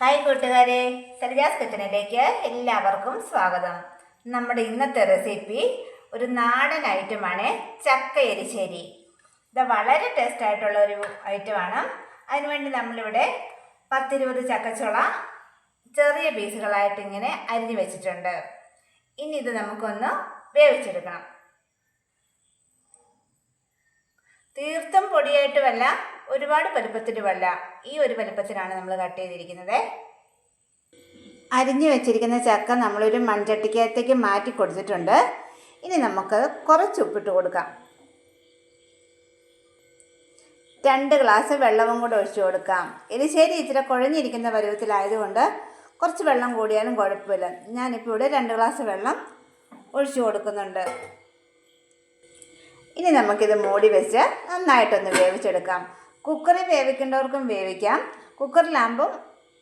Hi കൂട്ടുകാരെ സരിജാസ് കിച്ചണിലേക്ക് എല്ലാവർക്കും സ്വാഗതം. നമ്മുടെ ഇന്നത്തെ റെസിപ്പി ഒരു നാടൻ ഐറ്റമാണ് ചക്ക എരിശ്ശേരി ഇത് വളരെ ടേസ്റ്റ് ആയിട്ടുള്ള ഒരു ഐറ്റമാണ് അതിനുവേണ്ടി നമ്മളിവിടെ പത്തിരുപത് ചക്കച്ചുള ചെറിയ പീസുകളായിട്ട് ഇങ്ങനെ അരിഞ്ഞു വെച്ചിട്ടുണ്ട്. ഇനി ഇത് നമുക്കൊന്ന് വേവിച്ചെടുക്കണം. തീർത്തും പൊടിയായിട്ടുമല്ല ഒരുപാട് വലുപ്പത്തിലുമല്ല ഈ ഒരു വലുപ്പത്തിലാണ് നമ്മൾ കട്ട് ചെയ്തിരിക്കുന്നത്. അരിഞ്ഞു വെച്ചിരിക്കുന്ന ചക്ക നമ്മളൊരു മൺചട്ടിക്കകത്തേക്ക് മാറ്റി കൊടുത്തിട്ടുണ്ട്. ഇനി നമുക്ക് കുറച്ച് ഉപ്പിട്ട് കൊടുക്കാം. രണ്ട് ഗ്ലാസ് വെള്ളവും കൂടെ ഒഴിച്ചു കൊടുക്കാം. എരിശ്ശേരി ഇച്ചിരി കുഴഞ്ഞിരിക്കുന്ന പരുവത്തിലായതുകൊണ്ട് കുറച്ച് വെള്ളം കൂടിയാലും കുഴപ്പമില്ല. ഞാനിപ്പോൾ ഇവിടെ രണ്ട് ഗ്ലാസ് വെള്ളം ഒഴിച്ചു കൊടുക്കുന്നുണ്ട്. ഇനി നമുക്കിത് മൂടി വെച്ച് നന്നായിട്ടൊന്ന് വേവിച്ചെടുക്കാം. കുക്കറിൽ വേവിക്കേണ്ടവർക്കും വേവിക്കാം. കുക്കറിലാകുമ്പം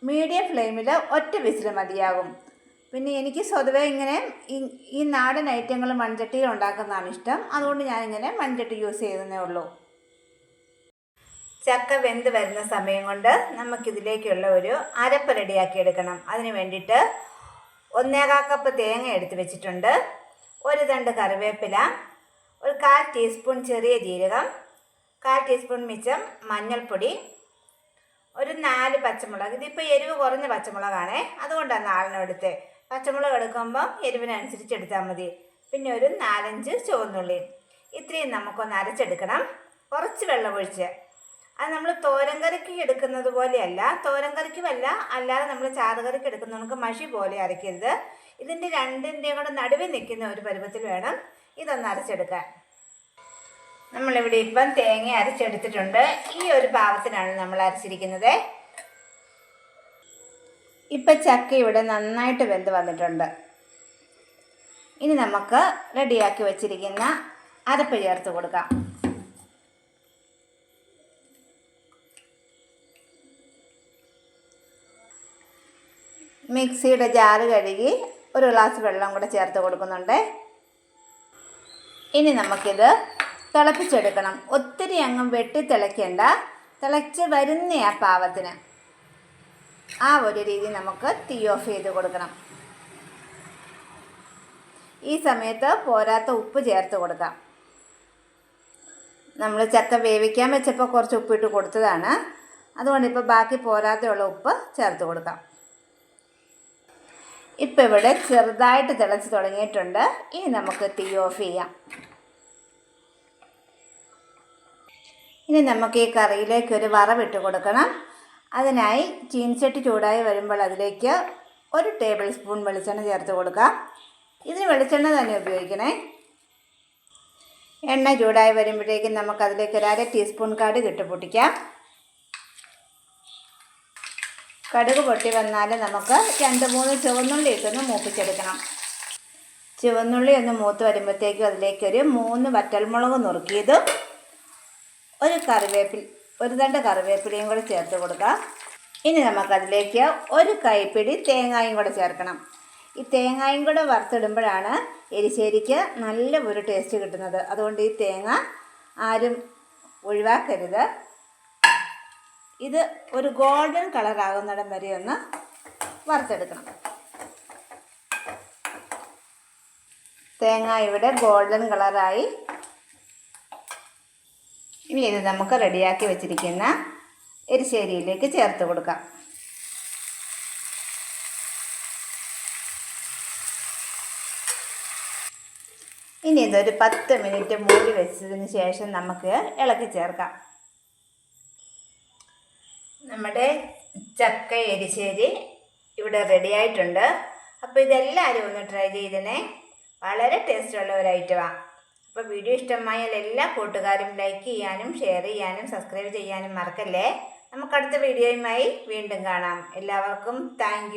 മീഡിയം ഫ്ലെയിമിൽ ഒറ്റ വിസിൽ മതിയാകും. പിന്നെ എനിക്ക് സ്വതവേ ഇങ്ങനെ ഈ നാടൻ ഐറ്റങ്ങൾ മൺചട്ടിയിൽ ഉണ്ടാക്കുന്നതാണ് ഇഷ്ടം. അതുകൊണ്ട് ഞാനിങ്ങനെ മൺചട്ടി യൂസ് ചെയ്യുന്നേ ഉള്ളൂ. ചക്ക വെന്ത് വരുന്ന സമയം കൊണ്ട് നമുക്കിതിലേക്കുള്ള ഒരു അരപ്പ് റെഡിയാക്കി എടുക്കണം. അതിന് വേണ്ടിയിട്ട് ഒന്നേകാൽ കപ്പ് തേങ്ങ എടുത്ത് വെച്ചിട്ടുണ്ട്. ഒരു തണ്ട് കറിവേപ്പില ഒരു കാൽ ടീസ്പൂൺ ചെറിയ ജീരകം കാൽ ടീസ്പൂൺ മിച്ചം മഞ്ഞൾപ്പൊടി ഒരു നാല് പച്ചമുളക്. ഇതിപ്പോൾ എരിവ് കുറഞ്ഞ പച്ചമുളകാണേ. അതുകൊണ്ടാണ് നാളിനെടുത്ത് പച്ചമുളക് എടുക്കുമ്പം എരിവിനനുസരിച്ച് എടുത്താൽ മതി. പിന്നെ ഒരു നാലഞ്ച് ചുവന്നുള്ളി. ഇത്രയും നമുക്കൊന്ന് അരച്ചെടുക്കണം. കുറച്ച് വെള്ളമൊഴിച്ച് അത് നമ്മൾ തോരൻ കറിക്ക് എടുക്കുന്നത് പോലെയല്ല. തോരൻ കറിക്കുമല്ല. അല്ലാതെ നമ്മൾ ചാറുകറിക്ക് എടുക്കുന്ന നമുക്ക് മഷി പോലെ അരയ്ക്കരുത്. ഇതിന്റെ രണ്ടിന്റെയും കൂടെ നടുവിൽ നിൽക്കുന്ന ഒരു പരുവത്തിൽ വേണം ഇതൊന്ന് അരച്ചെടുക്കാൻ. നമ്മളിവിടെ ഇപ്പം തേങ്ങ അരച്ചെടുത്തിട്ടുണ്ട്. ഈ ഒരു പാകത്തിനാണ് നമ്മൾ അരച്ചിരിക്കുന്നത്. ഇപ്പം ചക്ക ഇവിടെ നന്നായിട്ട് വെന്ത് വന്നിട്ടുണ്ട്. ഇനി നമുക്ക് റെഡിയാക്കി വെച്ചിരിക്കുന്ന അരപ്പ് ചേർത്ത് കൊടുക്കാം. മിക്സിയുടെ ജാറ് കഴുകി ഒരു ഗ്ലാസ് വെള്ളം കൂടെ ചേർത്ത് കൊടുക്കുന്നുണ്ട്. ഇനി നമുക്കിത് തിളപ്പിച്ചെടുക്കണം. ഒത്തിരി അങ്ങ് വെട്ടി തിളയ്ക്കേണ്ട. തിളച്ച് വരുന്ന ആ പാവത്തിന്. ആ ഒരു രീതി നമുക്ക് തീ ഓഫ് ചെയ്ത് കൊടുക്കണം. ഈ സമയത്ത് പോരാത്ത ഉപ്പ് ചേർത്ത് കൊടുക്കാം. നമ്മൾ ചക്ക വേവിക്കാൻ വെച്ചപ്പോൾ കുറച്ച് ഉപ്പിട്ട് കൊടുത്തതാണ്. അതുകൊണ്ട് ഇപ്പോൾ ബാക്കി പോരാത്തയുള്ള ഉപ്പ് ചേർത്ത് കൊടുക്കാം. ഇപ്പം ഇവിടെ ചെറുതായിട്ട് തിളച്ച് തുടങ്ങിയിട്ടുണ്ട്. ഇനി നമുക്ക് തീ ഓഫ് ചെയ്യാം. ഇനി നമുക്ക് ഈ കറിയിലേക്ക് ഒരു വറവിട്ട് കൊടുക്കണം. അതിനായി ചീൻചട്ടി ചൂടായി വരുമ്പോൾ അതിലേക്ക് ഒരു ടേബിൾ സ്പൂൺ വെളിച്ചെണ്ണ ചേർത്ത് കൊടുക്കാം. ഇതിന് വെളിച്ചെണ്ണ തന്നെ ഉപയോഗിക്കണേ. എണ്ണ ചൂടായി വരുമ്പോഴേക്കും നമുക്കതിലേക്ക് ഒരു അര ടീസ്പൂൺ കടുക് ഇട്ട് പൊട്ടിക്കാം. കടുക് പൊട്ടി വന്നാൽ നമുക്ക് രണ്ട് മൂന്ന് ചുവന്നുള്ളി ഇട്ടൊന്ന് മൂപ്പിച്ചെടുക്കണം. ചുവന്നുള്ളി ഒന്ന് മൂത്ത് വരുമ്പോഴത്തേക്കും അതിലേക്കൊരു മൂന്ന് വറ്റൽമുളക് നുറുക്കിയതും ഒരു കറിവേപ്പിൽ ഒരു തണ്ട് കറിവേപ്പിലയും കൂടെ ചേർത്ത് കൊടുക്കാം. ഇനി നമുക്കതിലേക്ക് ഒരു കൈപ്പിടി തേങ്ങായും കൂടെ ചേർക്കണം. ഈ തേങ്ങായും കൂടെ വറുത്തിടുമ്പോഴാണ് എരിശ്ശേരിക്ക് നല്ല ഒരു ടേസ്റ്റ് കിട്ടുന്നത്. അതുകൊണ്ട് ഈ തേങ്ങ ആരും ഒഴിവാക്കരുത്. ഇത് ഒരു ഗോൾഡൻ കളർ ആകുന്നിടം വരെ ഒന്ന് വറുത്തെടുക്കണം. തേങ്ങ ഇവിടെ ഗോൾഡൻ കളറായി ഇനി ഇത് നമുക്ക് റെഡിയാക്കി വെച്ചിരിക്കുന്ന എരിശ്ശേരിയിലേക്ക് ചേർത്ത് കൊടുക്കാം. ഇനി ഇതൊരു പത്ത് മിനിറ്റ് മൂടി വെച്ചതിന് ശേഷം നമുക്ക് ഇളക്കി ചേർക്കാം. നമ്മുടെ ചക്ക എരിശ്ശേരി ഇവിടെ റെഡി ആയിട്ടുണ്ട്. അപ്പോൾ ഇതെല്ലാവരും ഒന്ന് ട്രൈ ചെയ്തിനെ. വളരെ ടേസ്റ്റുള്ള ഒരു ഐറ്റമാണ് അപ്പോൾ വീഡിയോ ഇഷ്ടമായാൽ എല്ലാ കൂട്ടുകാരും ലൈക്ക് ചെയ്യാനും ഷെയർ ചെയ്യാനും സബ്സ്ക്രൈബ് ചെയ്യാനും മറക്കല്ലേ? നമുക്കടുത്ത വീഡിയോയുമായി വീണ്ടും കാണാം. എല്ലാവർക്കും താങ്ക്